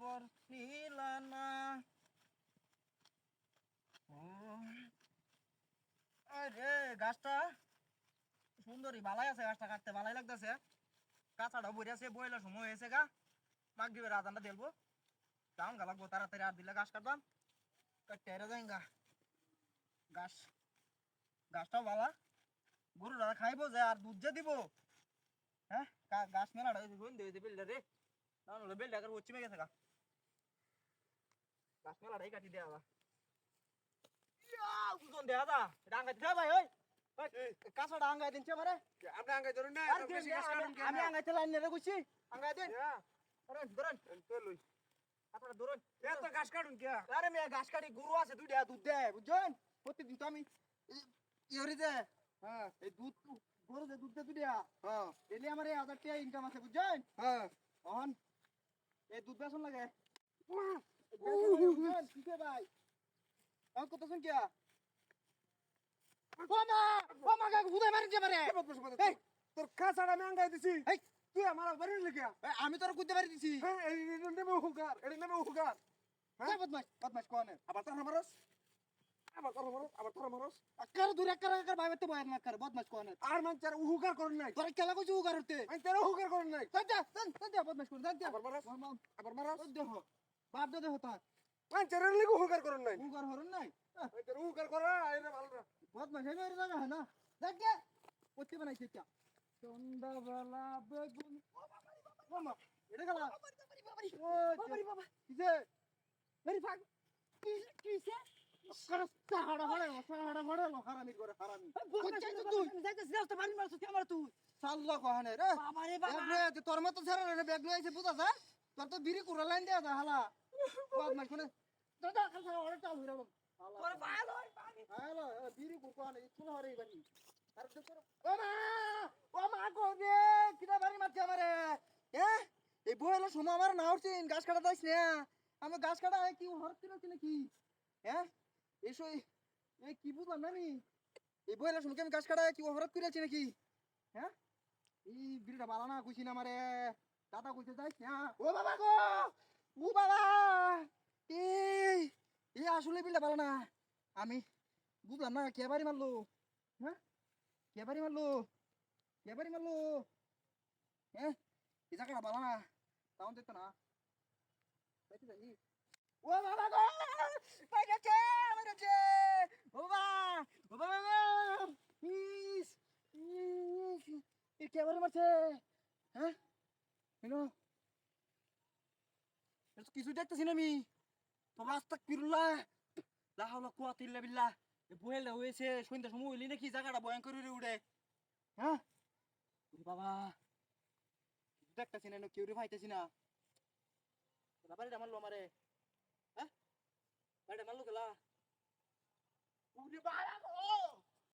আর নীলানা। ও। আরে গাছটা। সুন্দরী ভালাই আছে গাছটা কাটতে ভালাই লাগতেছে। কাঁচাটা বই আছে, বইলা সময় হয়েছে গা। মাগ দিবে, রাজানটা দেখব দাম গা, লাগবো তাড়াতাড়ি, আর দিলে গাছ কাটবাম কাটতে এরা যাই গা গাছ। গাছটাও ভালা গরুরা খাইবো যে, আর দুধ যে দিব। হ্যাঁ? গাছ রুইন দিয়ে দিবে রে। তাহলে বেল ডাকার হচ্ছে মেগে থাকা গাছ মেলাটাই কাটি দেওয়া দুজন দেয়া দা ডাঙ্গাই দিতে ভাই ওই। কাঁচা ডাঙ্গাই দিনছে মারে আপনি আঙ্গাই ধরুন না দে, আমি- আঙ্গাইতে লাইন নেড়ে গুছি আঙ্গাই দিন। ধরেন ধরেন। আপনারা ধরুন। এত ঘাস কাটুন কে? আরে মেয়ে ঘাস কাটি গরু আছে দুইটা দুধ দেয় বুঝছেন? প্রত্যেকদিন তো আমি ইয়রি দে। হ্যাঁ। এই দুধ গরু যে দুধ দেয়। দুইটা হ্যাঁ। এলে আমার এই হাজার টাকা ইনকাম আছে বুঝছেন? হ্যাঁ। অহন এই দুধ বেসন লাগে। ভাই কত শুন কিয়া ও মা ও মা কাকু হুদাই মারি যে মারে এই, তোর কাঁচাটা আমি তোর কুদতে পারি দিছি হ্যাঁ হুকার হুকার হ্যাঁ আকার দূর তো বয়ার না কর বদমাস আর মান চার হুকার করুন নাই তোর খেলা কইছু করতে আমি তেরো হুকার করুন নাই দাদা দাদা বদমাস কোন দাদা আবার বাপ দাদা হতা মান চার লেগে হুকার করুন নাই। উগার হরন নাই? তেরো হুকার করা আইরে ভালো না বদমাস হেবে রে দাদা না। দাদা কইতে বানাইছে কি সন্ধ্যাবেলা বেগুন মামা এটা গেলা। বাবারি বাবা কিসে মেরি ফাক কিসে বাবা। বাবা তোর মতো ছাড়া ব্যাগ লয়ে বুঝা যায় তোর তো বিড়ি কুড়া লাইন দেয়া যায় হালা। বদমাস কোনে দাদা কাছে ওরে চাল হইরা তোর ভালো পানি হ্যালো বিড়ি কুড়া নে স্কুল হরে বানি আর তো তোর ও মা ও মা গো রে কিনা বাড়ি মারছে আমারে? হ্যাঁ এই বইলা সময় আমার না উঠছিন গাছ কাটা দাইছ না। আমি গাছ কাটা কি হরতে নাকি নাকি? হ্যাঁ এসো এই কি বুঝলাম না আমি এই বইলা সময় আমি গাছ কাটা কি হরত করে আছি নাকি? হ্যাঁ এই বিড়িটা বালা না না আমারে। দাদা কইতে যাইছ না ও বাবা গো ও বাবা। এই এই আসলে বিড়িটা বালা না। আমি বুঝলাম না, কে বাড়ি মারলো? হ্যাঁ? কে বাড়ি মারলো? কে বাড়ি মারলো? হ্যাঁ? এই জায়গাটা বালা না তাও দেখতো না। ও বাবা গো মেরেছে মেরেছে ও বাবা ও বাবা ইস ইস, এ কে বাড়ি মারছে? হ্যাঁ? হ্যালো কিছু দেখতেছি না আমি। বাবা আস্তাক পিরুল্লাহ লা হাওলা কুয়াতা ইল্লা বিল্লাহ। এ বয়েলটা হয়েছে, সন্ধ্যা সময় হইলি নাকি জায়গাটা ভয়ঙ্কর হয়ে উড়ে হ্যাঁ? বাবা। দেখতেছি না, কেউ রে পাইতেছি না। বাড়িটা মারলো আমারে। হ্যাঁ? বাড়িটা মারলো গেলা। বাবা